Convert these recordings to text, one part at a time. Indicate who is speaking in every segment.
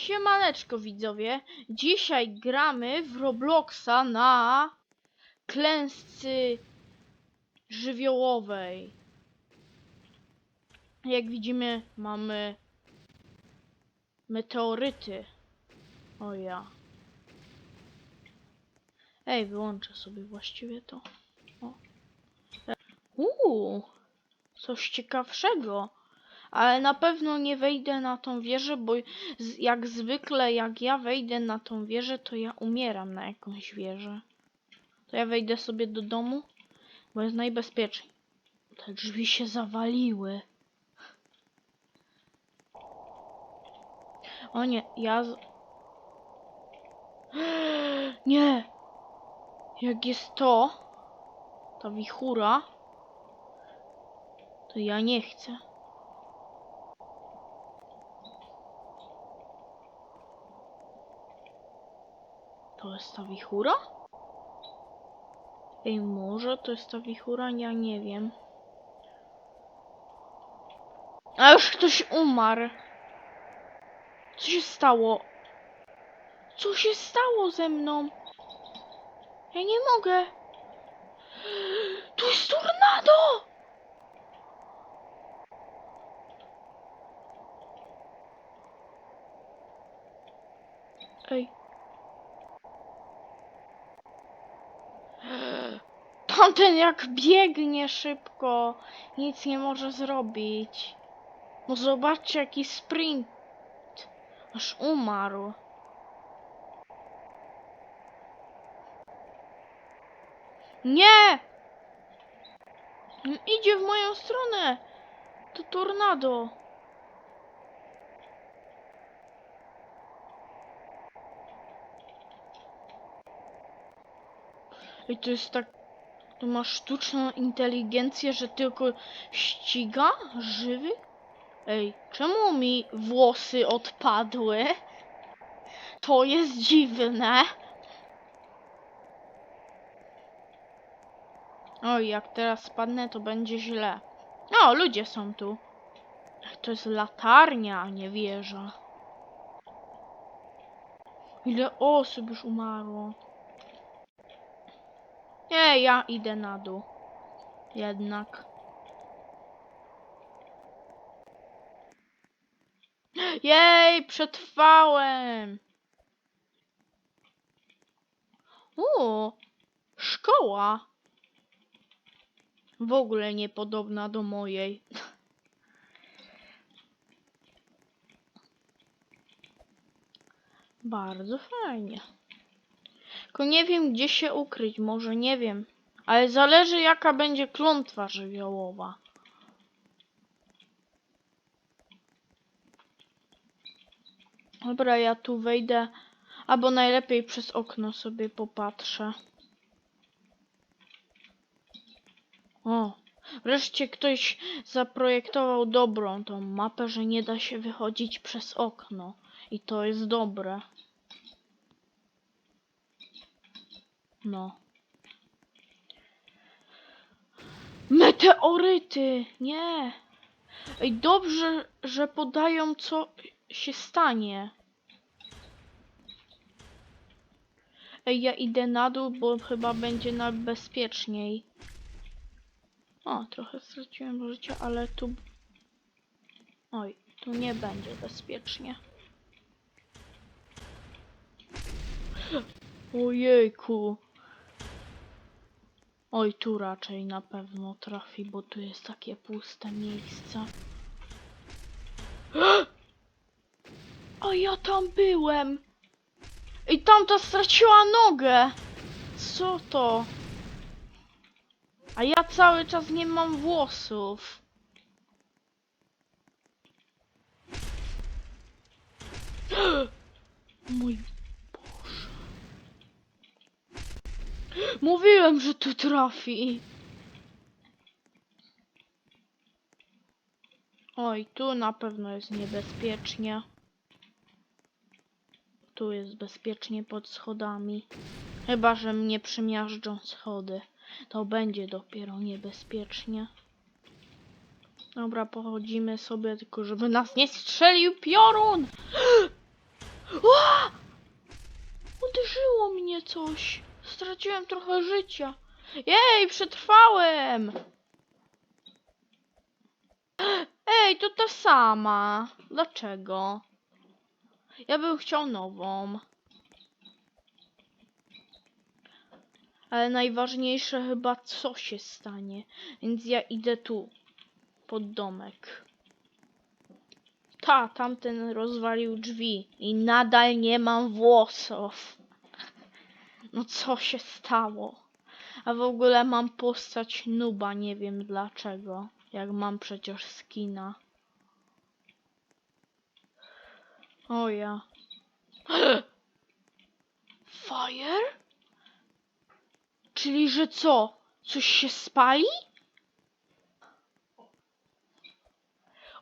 Speaker 1: Siemaneczko widzowie, dzisiaj gramy w Robloxa na klęsce żywiołowej. Jak widzimy mamy meteoryty. O ja. Ej, wyłączę sobie właściwie to. Uuu, coś ciekawszego. Ale na pewno nie wejdę na tą wieżę, bo jak zwykle jak ja wejdę na tą wieżę, to ja umieram na jakąś wieżę. To ja wejdę sobie do domu, bo jest najbezpieczniej. Te drzwi się zawaliły. O nie, ja z... Nie! Jak jest to, ta wichura, to ja nie chcę. To jest ta wichura? Ej, może to jest ta wichura? Ja nie wiem. A już ktoś umarł. Co się stało? Co się stało ze mną? Ja nie mogę. Tu jest tornado! Ej. Tamten jak biegnie szybko, nic nie może zrobić. No zobaczcie jaki sprint. Aż umarł. Nie! Idzie w moją stronę. To tornado. I to jest tak. To ma sztuczną inteligencję, że tylko ściga żywy? Ej, czemu mi włosy odpadły? To jest dziwne. Oj, jak teraz spadnę, to będzie źle. O, ludzie są tu. To jest latarnia, a nie wieża. Ile osób już umarło. Nie, ja idę na dół. Jednak. Jej, przetrwałem! O, szkoła. W ogóle niepodobna do mojej. Bardzo fajnie. Tylko nie wiem, gdzie się ukryć. Może nie wiem. Ale zależy, jaka będzie klątwa żywiołowa. Dobra, ja tu wejdę. Albo najlepiej przez okno sobie popatrzę. O, wreszcie ktoś zaprojektował dobrą tą mapę, że nie da się wychodzić przez okno. I to jest dobre. No. Meteoryty! Nie! Ej, dobrze, że podają, co się stanie. Ej, ja idę na dół, bo chyba będzie najbezpieczniej. O, trochę straciłem życia, ale tu... Oj, tu nie będzie bezpiecznie. Ojejku. Oj, tu raczej na pewno trafi, bo tu jest takie puste miejsce. A ja tam byłem! I tamta straciła nogę! Co to? A ja cały czas nie mam włosów. Mój Mówiłem, że tu trafi. Oj, tu na pewno jest niebezpiecznie. Tu jest bezpiecznie pod schodami. Chyba, że mnie przymiażdżą schody. To będzie dopiero niebezpiecznie. Dobra, pochodzimy sobie, tylko żeby nas nie strzelił piorun! Uderzyło mnie coś. Straciłem trochę życia. Jej, przetrwałem! Ej, to ta sama. Dlaczego? Ja bym chciał nową. Ale najważniejsze chyba co się stanie. Więc ja idę tu. Pod domek. Ta, tamten rozwalił drzwi i nadal nie mam włosów. No co się stało? A w ogóle mam postać nuba, nie wiem dlaczego. Jak mam przecież skina. O ja. Fire? Czyli że co? Coś się spali?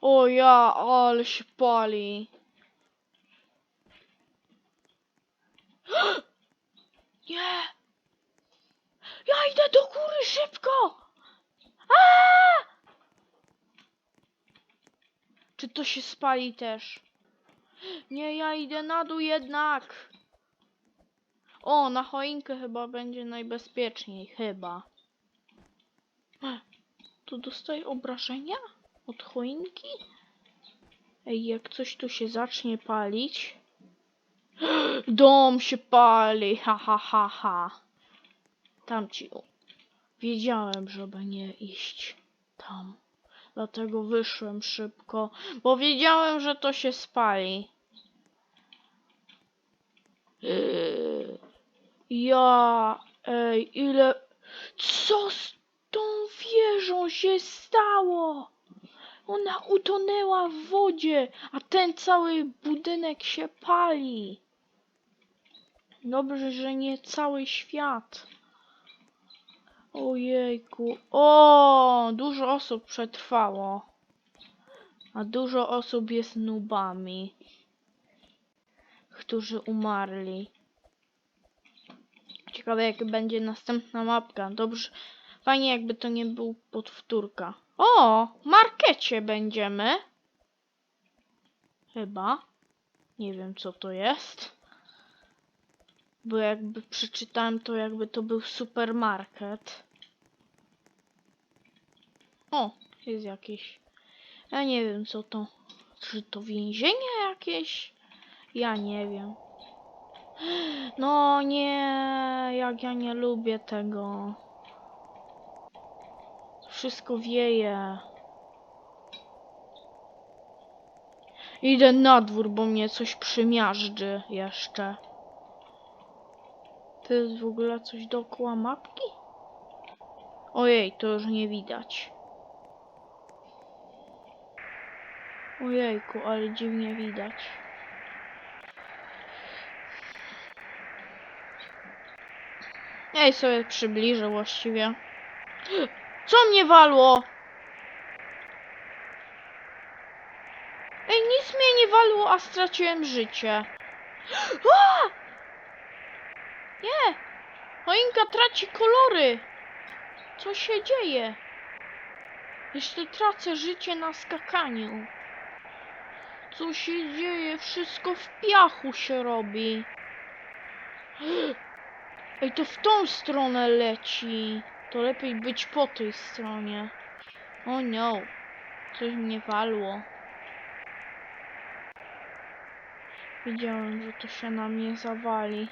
Speaker 1: O ja, ale się pali. Nie! Ja idę do góry szybko! Aaaa! Czy to się spali też? Nie, ja idę na dół jednak. O, na choinkę chyba będzie najbezpieczniej, chyba. Tu dostaję obrażenia od choinki? Ej, jak coś tu się zacznie palić. Dom się pali, ha ha ha ha. Tam ci. Wiedziałem, żeby nie iść tam. Dlatego wyszłem szybko, bo wiedziałem, że to się spali. Yy, Ja, ej, ile. Co z tą wieżą się stało? Ona utonęła w wodzie, a ten cały budynek się pali. Dobrze, że nie cały świat. Ojejku. O, dużo osób przetrwało. A dużo osób jest nubami, którzy umarli. Ciekawe, jak będzie następna mapka. Dobrze. Fajnie, jakby to nie był podwtórka. O, markecie będziemy. Chyba. Nie wiem, co to jest. Bo jakby przeczytałem to, jakby to był supermarket. O, jest jakieś. Ja nie wiem, co to. Czy to więzienie jakieś? Ja nie wiem. No nie, jak ja nie lubię tego. Wszystko wieje. Idę na dwór, bo mnie coś przymiażdży jeszcze. To jest w ogóle coś dookoła mapki? Ojej, to już nie widać. Ojejku, ale dziwnie widać. Ej, sobie przybliżę właściwie. Co mnie walło? Ej, nic mnie nie walło, a straciłem życie. Nie! Choinka traci kolory. Co się dzieje? Jeszcze tracę życie na skakaniu. Co się dzieje? Wszystko w piachu się robi. Ej, to w tą stronę leci. To lepiej być po tej stronie. O no. Coś mnie walło. Wiedziałem, że to się na mnie zawali.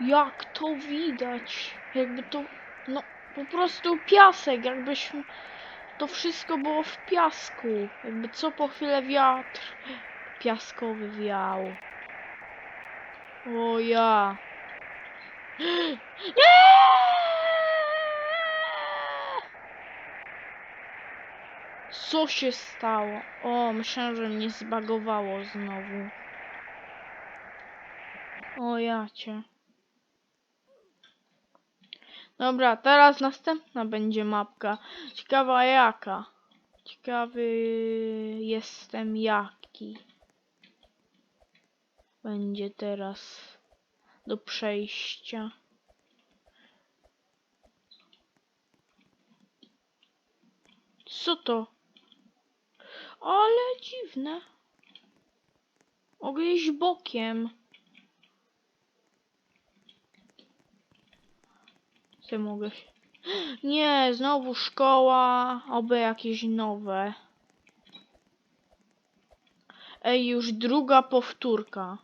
Speaker 1: Jak to widać? Jakby to, no, po prostu piasek, jakbyśmy, to wszystko było w piasku. Jakby co po chwilę wiatr piaskowy wiał. O ja. Nie! Co się stało? O, myślałem, że mnie zbagowało znowu. O jacie. Dobra, teraz następna będzie mapka. Ciekawa jaka. Ciekawy jestem jaki. Będzie teraz do przejścia. Co to? Ale dziwne. Mogę iść bokiem. Co mogę się... Nie, znowu szkoła, oby jakieś nowe. Ej, już druga powtórka.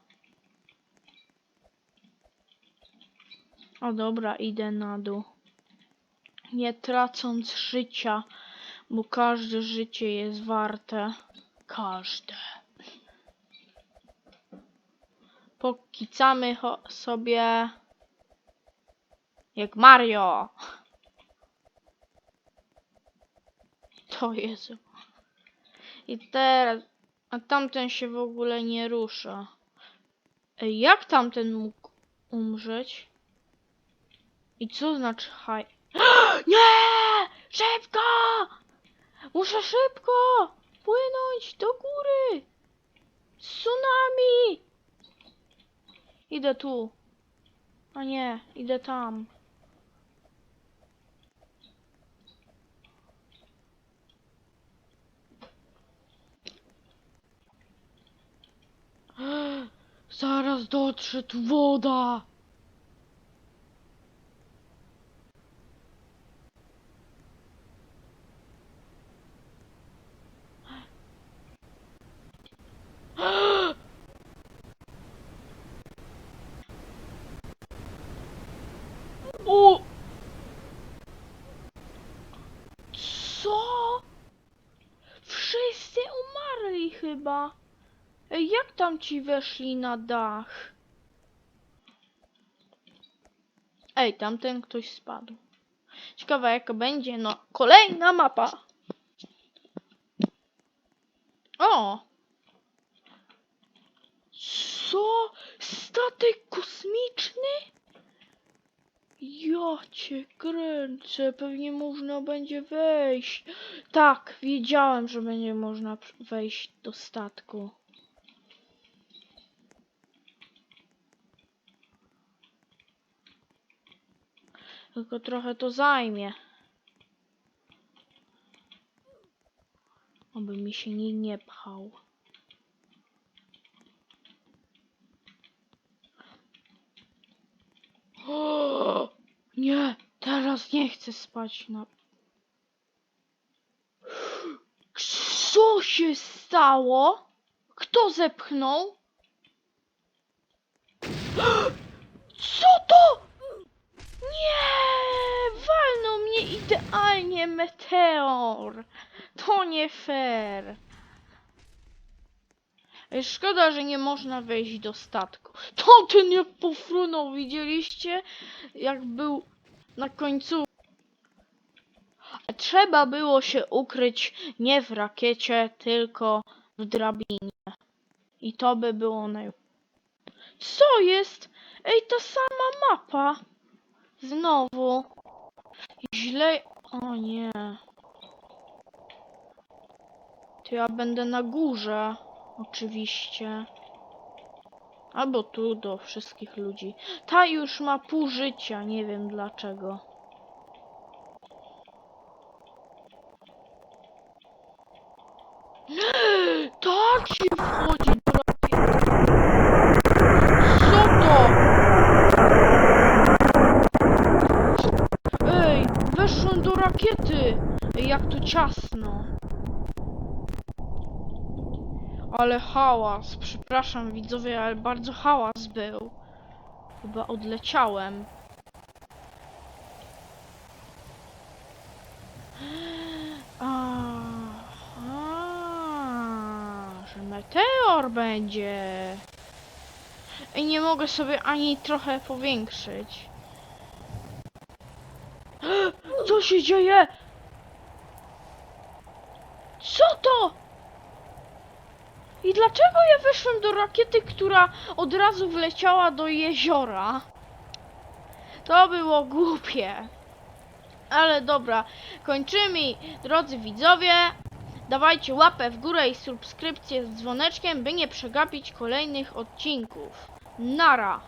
Speaker 1: O dobra, idę na dół. Nie tracąc życia, bo każde życie jest warte. Każde. Pokicamy sobie jak Mario. To jest. I teraz. A tamten się w ogóle nie rusza. Jak tamten mógł umrzeć? I co znaczy haj? Nie! Szybko! Muszę szybko płynąć do góry! Tsunami! Idę tu. A nie, idę tam. Zaraz dotrze tu woda. O! Co? Wszyscy umarli chyba. Ej, jak tam ci weszli na dach? Ej, tamten ktoś spadł. Ciekawe jaka będzie, no. Kolejna mapa. O! Co? Statek kosmiczny? Ja cię kręcę, pewnie można będzie wejść. Tak, wiedziałem, że będzie można wejść do statku. Tylko trochę to zajmie. Oby mi się nie, nie pchał. O, nie, teraz nie chcę spać na... Co się stało? Kto zepchnął? Co to? Nie! Walnął mnie idealnie meteor! To nie fair. Szkoda, że nie można wejść do statku. To ten jak pofrunął, widzieliście? Jak był na końcu. Trzeba było się ukryć nie w rakiecie, tylko w drabinie. I to by było naj... Co jest? Ej, ta sama mapa. Znowu. Źle... O nie. To ja będę na górze. Oczywiście. Albo tu do wszystkich ludzi. Ta już ma pół życia, nie wiem dlaczego. Tak się wchodzi do rakiety. Co to? Ej, weszłem do rakiety. Ej, jak tu ciasno. Ale hałas, przepraszam widzowie, ale bardzo hałas był. Chyba odleciałem. Aha, że meteor będzie. I nie mogę sobie ani trochę powiększyć. Co się dzieje? Co to? I dlaczego ja weszłem do rakiety, która od razu wleciała do jeziora? To było głupie. Ale dobra, kończymy, drodzy widzowie. Dawajcie łapę w górę i subskrypcję z dzwoneczkiem, by nie przegapić kolejnych odcinków. Nara!